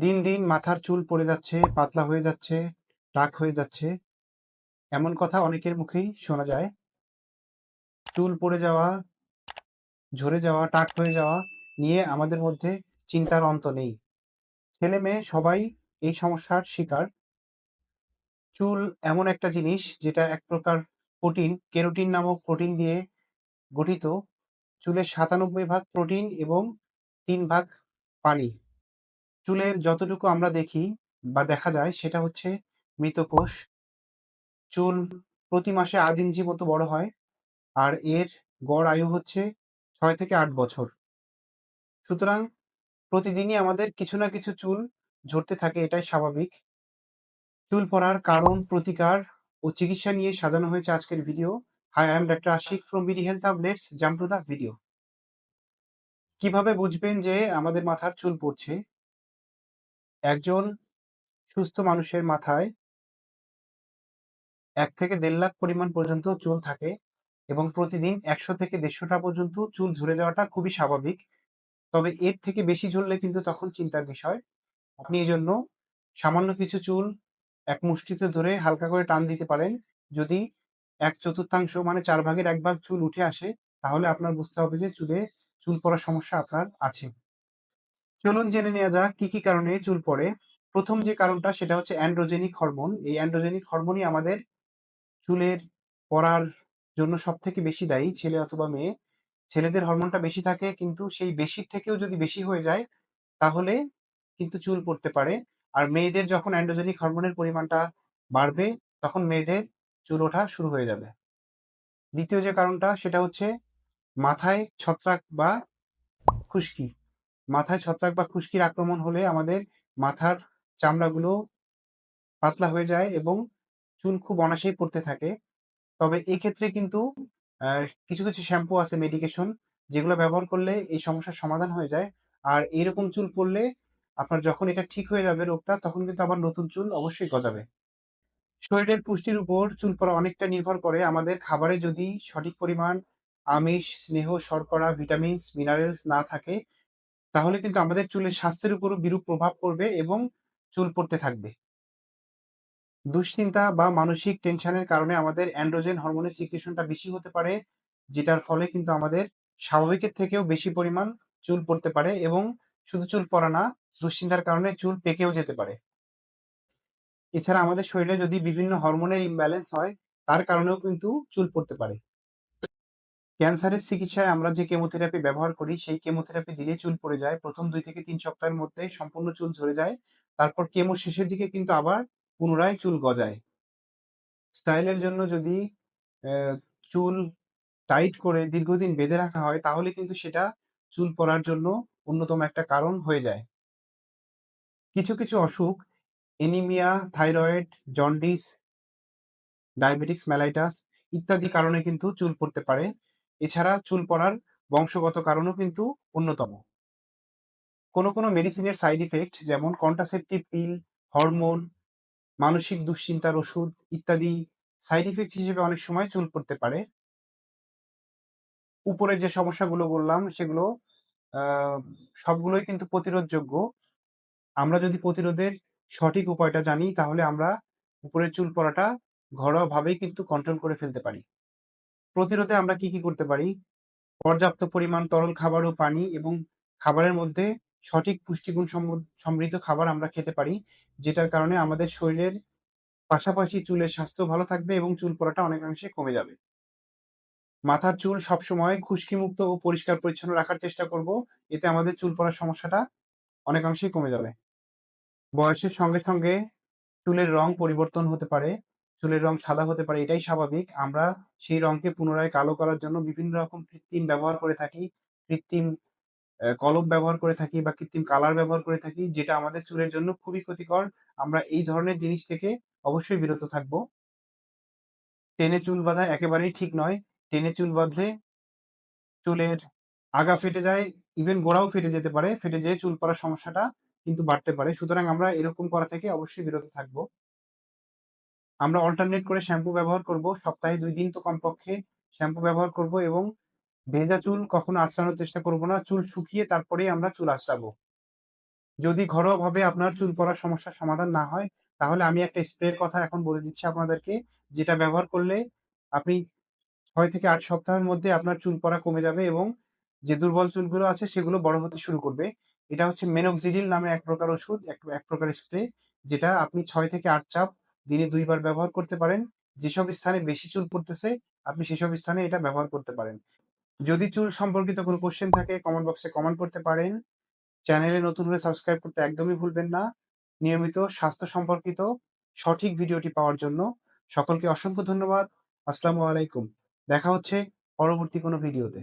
দিন, দিন মাথার চুল পড়ে যাচ্ছে, পাতলা হয়ে যাচ্ছে, টাক হয়ে যাচ্ছে। এমন কথা অনেকের মুখেই শোনা যায়। চুল পড়ে যাওয়া, ঝরে যাওয়া, টাক হয়ে যাওয়া নিয়ে আমাদের মধ্যে চিন্তার অন্ত নেই। ছেলে-মেয়ে সবাই এই সমস্যার শিকার। চুল এমন একটা জিনিস যেটা এক প্রকার প্রোটিন, কেরোটিন নামক প্রোটিন দিয়ে গঠিত। চুলের ৯৭ ভাগ প্রোটিন এবং তিন ভাগ পানি। চুলের যতটুকু আমরা দেখি বা দেখা যায় সেটা হচ্ছে মৃত কোষ। চুল প্রতি মাসে আধ ইঞ্চি মতো বড় হয়। আর এর গড় আয়ু হচ্ছে ছয় থেকে আট বছর। সুতরাং প্রতিদিনই আমাদের কিছু না কিছু চুল ঝরতে থাকে এটাই স্বাভাবিক। চুল পড়ার কারণ, প্রতিকার ও চিকিৎসা নিয়ে সাজানো হয়েছে আজকের video. Hi, I am doctor Ashik from BD health. Let's jump to the video. কীভাবে বুঝবেন যে আমাদের মাথার চুল পড়ছে? একজন সুস্থ মানুষের মাথায় এক থেকে দেড় লাখ পরিমাণ পর্যন্ত চুল থাকে এবং প্রতিদিন ১০০ থেকে দেড়শোটা পর্যন্ত চুল ঝরে যাওয়াটা খুবই স্বাভাবিক। তবে এর থেকে বেশি ঝরলে কিন্তু তখন চিন্তার বিষয়। আপনি এজন্য সামান্য কিছু চুল এক মুষ্টিতে ধরে হালকা করে টান দিতে পারেন। যদি ১/৪ মানে চার ভাগের ১ ভাগ চুল উঠে আসে, তাহলে আপনার বুঝতে হবে যে চুলে চুল পড়ার সমস্যা আপনার আছে। চলুন জেনে নেওয়া যাক কি, কি কারণে চুল পড়ে। প্রথম যে কারণটা সেটা হচ্ছে অ্যান্ড্রোজেনিক হরমোন। এই অ্যান্ড্রোজেনিক হরমোনই আমাদের চুলের পড়ার জন্য সবথেকে বেশি দায়ী ছেলে অথবা মেয়ে। ছেলেদের হরমোনটা বেশি থাকে কিন্তু সেই বেশির থেকেও যদি বেশি হয়ে যায় তাহলে কিন্তু চুল পড়তে পারে। আর মেয়েদের যখন অ্যান্ড্রোজেনিক হরমোনের পরিমাণটা বাড়বে তখন মেয়েদের চুল ওঠা শুরু হয়ে যাবে। দ্বিতীয় যে কারণটা সেটা হচ্ছে মাথায় ছত্রাক বা খুশকি। মাথায় ছত্রাক বা খুশকির আক্রমণ হলে আমাদের মাথার চামড়াগুলো পাতলা হয়ে যায় এবং চুল খুব অনায়াসেই পড়তে থাকে। তবে এক্ষেত্রে কিন্তু কিছু, কিছু শ্যাম্পু আছে মেডিকেশন যেগুলো ব্যবহার করলে এই সমস্যার সমাধান হয়ে যায়। আর এরকম চুল পড়লে আপনার যখন এটা ঠিক হয়ে যাবে রোগটা তখন কিন্তু আবার নতুন চুল অবশ্যই গজাবে। শরীরের পুষ্টির উপর চুল পড়া অনেকটা নির্ভর করে আমাদের খাবারে যদি সঠিক পরিমাণ আমিষ, স্নেহ, শর্করা, ভিটামিনস, মিনারেলস না থাকে তাহলে কিন্তু আমাদের চুলের স্বাস্থ্যের উপরও বিরূপ প্রভাব পড়বে এবং চুল পড়তে থাকবে। দুশ্চিন্তা বা মানসিক টেনশনের কারণে আমাদের অ্যান্ড্রোজেন হরমোনের সিক্রেশনটা বেশি হতে পারে, যেটার ফলে কিন্তু আমাদের স্বাভাবিকের থেকেও বেশি পরিমাণ চুল পড়তে পারে এবং শুধু চুল পড়া না, দুশ্চিন্তার কারণে চুল পেকেও যেতে পারে। এছাড়া আমাদের শরীরে যদি বিভিন্ন হরমোনের ইমব্যালেন্স হয়, তার কারণেও কিন্তু চুল পড়তে পারে। ক্যান্সারের চিকিৎসায় আমরা যে কেমোথেরাপি ব্যবহার করি, সেই কেমোথেরাপি দিলে চুল পড়ে যায়। ১ম ২ থেকে তিন সপ্তাহের মধ্যে সম্পূর্ণ চুল ঝরে যায়। তারপর কেমো শেষের দিকে কিন্তু আবার পুনরায় চুল গজায়। স্টাইলের জন্য যদি চুল টাইট করে দীর্ঘদিন বেঁধে রাখা হয় তাহলে কিন্তু সেটা চুল পড়ার জন্য অন্যতম একটা কারণ হয়ে যায়। কিছু, কিছু অসুখ anaemia thyroid, jaundice, diabetics mellitus ইত্যাদি কারণে কিন্তু চুল পড়তে পারে। এছাড়া চুল পড়ার বংশগত কারণও কিন্তু অন্যতম। কোনো, কোনো মেডিসিনের সাইড ইফেক্ট যেমন কন্ট্রাসেপটিভ পিল, হরমোন, মানসিক দুশ্চিন্তার ওষুধ ইত্যাদি সাইড ইফেক্ট হিসেবে অনেক সময় চুল পড়তে পারে। উপরে যে সমস্যাগুলো বললাম সেগুলো সবগুলোই কিন্তু প্রতিরোধযোগ্য। আমরা যদি প্রতিরোধের সঠিক উপায়টা জানি তাহলে আমরা উপরের চুল পড়াটা ঘরোয়াভাবেই কিন্তু কন্ট্রোল করে ফেলতে পারি। প্রতিরোধে আমরা কি, কি করতে পারি? পর্যাপ্ত পরিমাণ তরল খাবার ও পানি এবং খাবারের মধ্যে সঠিক পুষ্টিগুণ সম সমৃদ্ধ খাবার আমরা খেতে পারি। যেটার কারণে আমাদের শরীরের পাশাপাশি চুলের স্বাস্থ্য ভালো থাকবে এবং চুল পড়াটা অনেকাংশে কমে যাবে। মাথার চুল সবসময় খুশকিমুক্ত ও পরিষ্কার পরিচ্ছন্ন রাখার চেষ্টা করব। এতে আমাদের চুল পড়ার সমস্যাটা অনেকাংশেই কমে যাবে। বয়সের সঙ্গে, সঙ্গে চুলের রং পরিবর্তন হতে পারে। চুলের রং সাদা হতে পারে এটাই স্বাভাবিক। আমরা সেই রংকে পুনরায় কালো করার জন্য বিভিন্ন রকম কৃত্রিম ব্যবহার করে থাকি। কৃত্রিম কলম ব্যবহার করে থাকি বা কৃত্রিম কালার ব্যবহার করে থাকি যেটা আমাদের চুলের জন্য খুবই ক্ষতিকর। আমরা এই ধরনের জিনিস থেকে অবশ্যই বিরত থাকব। টেনে চুল বাঁধা একেবারেই ঠিক নয়। টেনে চুল বাঁধলে চুলের আগা ফেটে যায়, ইভেন গোড়াও ফেটে যেতে পারে। ফেটে যেয়ে চুল পড়ার সমস্যাটা কিন্তু বাড়তে পারে। সুতরাং আমরা এরকম করা থেকে অবশ্যই বিরত থাকব। আমরা অল্টারনেট করে শ্যাম্পু ব্যবহার করব। সপ্তাহে দুই দিন তো কমপক্ষে শ্যাম্পু ব্যবহার করব এবং ভেজা চুল কখনো আঁচড়ানোর চেষ্টা করব না। চুল শুকিয়ে তারপরেই আমরা চুল আঁচড়াবো। যদি ঘরোয়াভাবে আপনার চুল পড়ার সমস্যার সমাধান না হয়, তাহলে আমি একটা স্প্রের কথা এখন বলে দিচ্ছি আপনাদেরকে। যেটা ব্যবহার করলে আপনি ৬ থেকে ৮ সপ্তাহের মধ্যে আপনার চুল পড়া কমে যাবে এবং যে দুর্বল চুলগুলো আছে সেগুলো বড় হতে শুরু করবে। এটা হচ্ছে মেনক্সিডিল নামে এক প্রকার ওষুধ, এক প্রকার স্প্রে যেটা আপনি ৬ থেকে ৮ চাপ দিনে দুইবার ব্যবহার করতে পারেন। যেসব স্থানে বেশি চুল পড়তেছে, আপনি সেসব স্থানে এটা ব্যবহার করতে পারেন। যদি চুল সম্পর্কিত কোনো কোয়েশ্চেন থাকে কমেন্ট বক্সে কমেন্ট করতে পারেন। চ্যানেলে নতুন হলে সাবস্ক্রাইব করতে একদমই ভুলবেন না। নিয়মিত স্বাস্থ্য সম্পর্কিত সঠিক ভিডিওটি পাওয়ার জন্য সকলকে অসংখ্য ধন্যবাদ। আসসালামু আলাইকুম। দেখা হচ্ছে পরবর্তী কোনো ভিডিওতে।